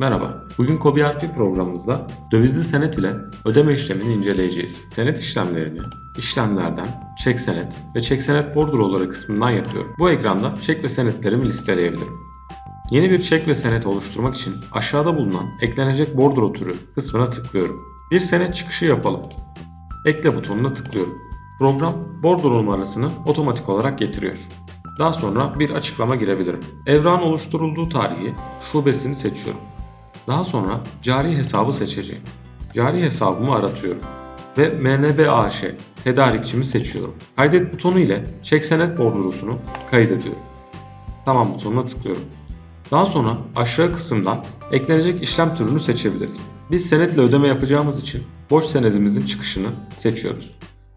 Merhaba, bugün KobiRP programımızda dövizli senet ile ödeme işlemini inceleyeceğiz. Senet işlemlerini işlemlerden çek senet ve çek senet bordroları kısmından yapıyorum. Bu ekranda çek ve senetlerimi listeleyebilirim. Yeni bir çek ve senet oluşturmak için aşağıda bulunan eklenecek bordro türü kısmına tıklıyorum. Bir senet çıkışı yapalım. Ekle butonuna tıklıyorum. Program bordro numarasını otomatik olarak getiriyor. Daha sonra bir açıklama girebilirim. Evran oluşturulduğu tarihi, şubesini seçiyorum. Daha sonra cari hesabı seçeceğim. Cari hesabımı aratıyorum. Ve MNB AŞ tedarikçimi seçiyorum. Kaydet butonu ile çek senet bordrosunu kaydediyorum. Tamam butonuna tıklıyorum. Daha sonra aşağı kısımdan eklenecek işlem türünü seçebiliriz. Biz senetle ödeme yapacağımız için boş senedimizin çıkışını seçiyoruz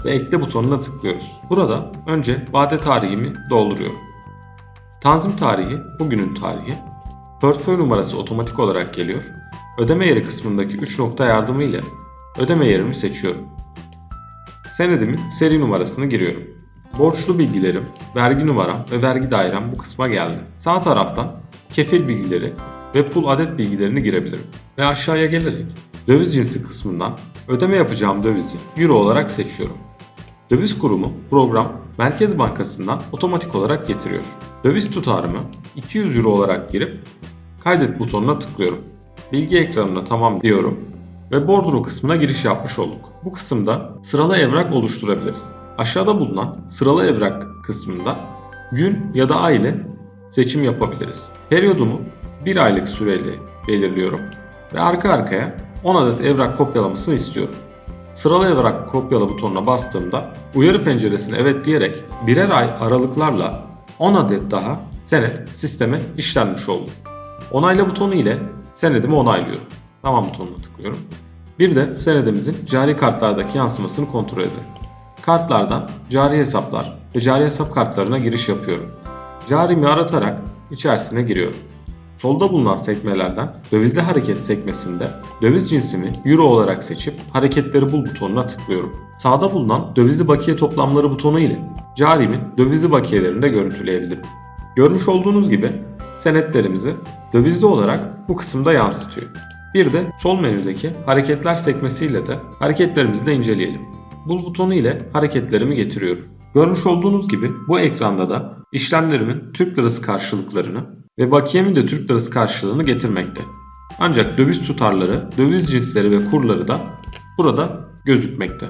ve ekle butonuna tıklıyoruz. Burada önce vade tarihimi dolduruyorum. Tanzim tarihi bugünün tarihi. Portföy numarası otomatik olarak geliyor. Ödeme yeri kısmındaki 3 nokta yardımı ile ödeme yerimi seçiyorum. Senedimin seri numarasını giriyorum. Borçlu bilgilerim, vergi numaram ve vergi dairem bu kısma geldi. Sağ taraftan kefil bilgileri ve pul adet bilgilerini girebilirim. Ve aşağıya gelerek döviz cinsi kısmından ödeme yapacağım dövizi euro olarak seçiyorum. Döviz kurumu program Merkez Bankası'ndan otomatik olarak getiriyor. Döviz tutarımı 200 euro olarak girip kaydet butonuna tıklıyorum. Bilgi ekranına tamam diyorum ve bordro kısmına giriş yapmış olduk. Bu kısımda sıralı evrak oluşturabiliriz. Aşağıda bulunan sıralı evrak kısmında gün ya da ay ile seçim yapabiliriz. Periyodumu 1 aylık süreyle belirliyorum ve arka arkaya 10 adet evrak kopyalamasını istiyorum. Sıralı evrak kopyala butonuna bastığımda uyarı penceresine evet diyerek birer ay aralıklarla 10 adet daha senet sisteme işlenmiş oldu. Onayla butonu ile senedimi onaylıyorum. Tamam butonuna tıklıyorum. Bir de senedimizin cari kartlardaki yansımasını kontrol ediyorum. Kartlardan cari hesaplar ve cari hesap kartlarına giriş yapıyorum. Carimi aratarak içerisine giriyorum. Solda bulunan sekmelerden dövizli hareket sekmesinde döviz cinsimi euro olarak seçip hareketleri bul butonuna tıklıyorum. Sağda bulunan dövizli bakiye toplamları butonu ile carimin dövizli bakiyelerini de görüntüleyebilirim. Görmüş olduğunuz gibi senetlerimizi dövizli olarak bu kısımda yansıtıyor. Bir de sol menüdeki hareketler sekmesiyle de hareketlerimizi de inceleyelim. Bul butonu ile hareketlerimi getiriyorum. Görmüş olduğunuz gibi bu ekranda da işlemlerimin Türk lirası karşılıklarını ve bakiyemin de Türk lirası karşılığını getirmekte. Ancak döviz tutarları, döviz cinsleri ve kurları da burada gözükmekte.